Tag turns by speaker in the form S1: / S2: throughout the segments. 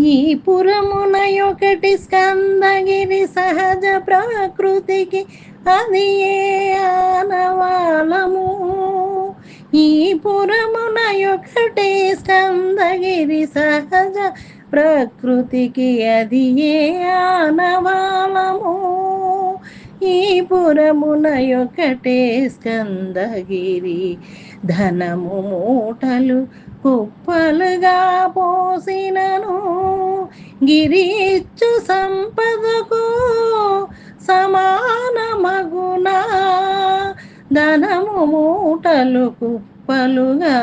S1: ఈ పురమున ఒకటి స్కందగిరి సహజ ప్రకృతికి అది ఏ ఆనవాలము? ఈ పురమున ఒకటి స్కందగిరి సహజ ప్రకృతికి అది ఏ ఆనవాలము? ఈ పురమున స్కందగిరి. ధనము మూటలు కుప్పలుగా పోసినను. గిరిచ్చు సంపదకు సంపదకు సమానమగునా. ధనము మూటలు కుప్పలుగా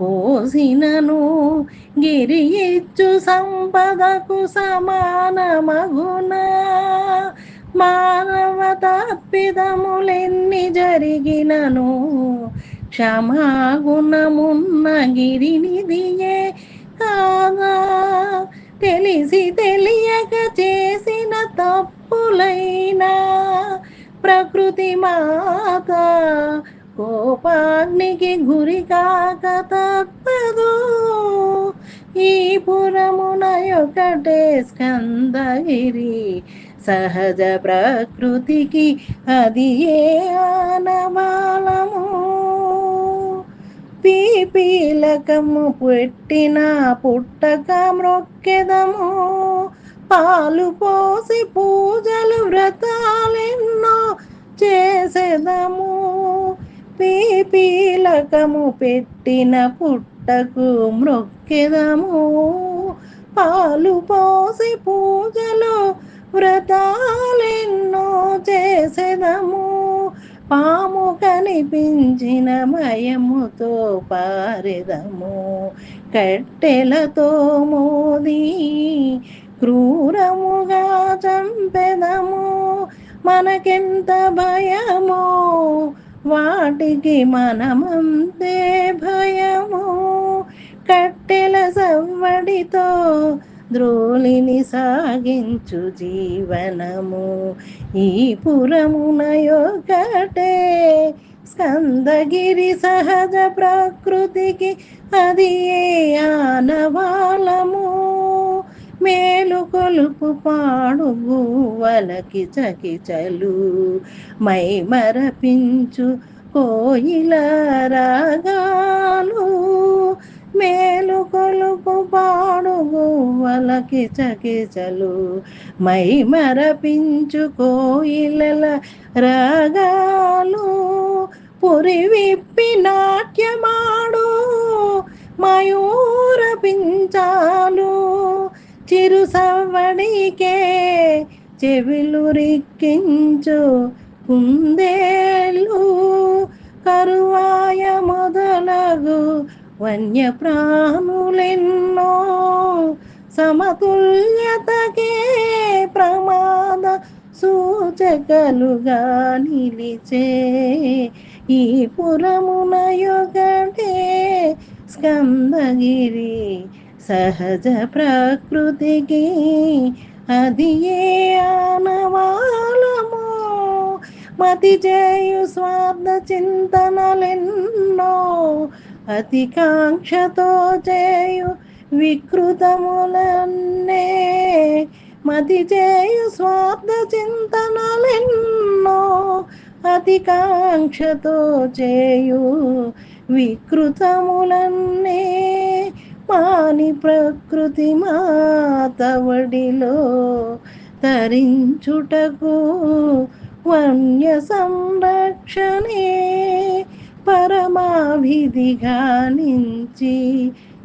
S1: పోసినను. గిరిచ్చు సంపదకు సంపదకు సమానమగునా. మానవ తప్పిదములెన్ని జరిగినను? క్షమాగుణమున్న గిరినిదియే కాదా తెలిసి తెలియక చేసిన తప్పులైనా ప్రకృతి మాత కోపానికి గురి కాక తప్పదు. ఈ పురమున ఒకటే స్కందగిరి సహజ ప్రకృతికి అది ఏ ఆనవాలము? పీపీలకము పెట్టిన పుట్టక మ్రొక్కెదము. పాలు పోసి పూజలు వ్రతాలెన్నో చేసేదము. పీపీలకము పెట్టిన పుట్టకు మ్రొక్కెదము. పాలు పోసి పూజలు వ్రతాలెన్నో చేసెదము. పాము కనిపించిన మయముతో పారెదము. కట్టెలతో మోది క్రూరముగా చంపెదము. మనకెంత భయమో వాటికి మనమంతే భయము. కట్టెల సవ్వడితో ద్రోళిని సాగించు జీవనము. ఈ పురమున యొక్కటే స్కందగిరి సహజ ప్రకృతికి అది ఏ ఆనవాలము మేలు కొలుపు పాడు గువ్వలకి చకిచలు. మై మరపించు కోయిల రాగాలు. గువ్వలకి చకిచలు మై మరపించు కోయిలల రాగాలు పురి విప్పి నాట్యమాడు మయూర పించాలు చిరు సవ్వడికే చెవిలు రిక్కించు కుందేళ్ళు కరువాయ మొదలగు వన్యప్రాణులెన్నో సమతుల్యతకే ప్రమాద సూచకలుగా నిలిచే ఈ పురమున యొగటే స్కందగిరి సహజ ప్రకృతికి అది ఏ ఆనవాలము? మతి చేయు స్వార్థ చింతనలెన్నో అతి కాంక్షతో చేయు వికృతములన్నే మతి చేయు స్వార్థ చింతనలెన్నో అతికాంక్షతో చేయు వికృతములన్నే మాని ప్రకృతి మాతవడిలో తరించుటకు వన్య సంరక్షణే పరమాభిధిగా నుంచి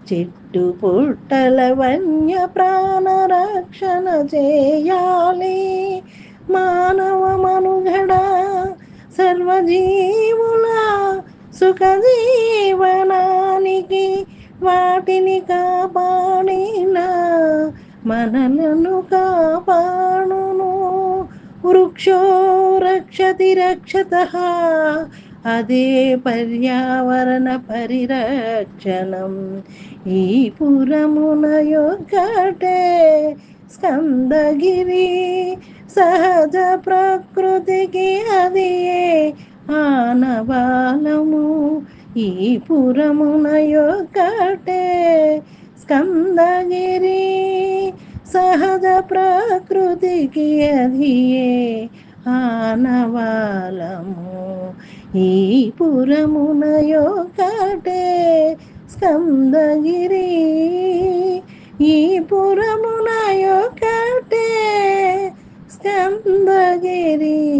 S1: చెట్టు పుట్టల వన్య ప్రాణ రక్షణ చేయాలి. మానవ మనుగడ సర్వజీవుల సుఖ జీవనానికి వాటిని కాపాడిన మనలను కాపాడును. వృక్షో రక్షతి రక్షత అదే పర్యావరణ పరిరక్షణం. ఈ పురమున యొక్కటే స్కందగిరి సహజ ప్రకృతికి అది ఆనవాలము. ఈ పురమున యొక్కటే స్కందగిరి సహజ ప్రకృతికి అది ఆనవాలము. ఈ పురమునయోకటే స్కందగిరి. ఈ పురమునయోకటే స్కందగిరి.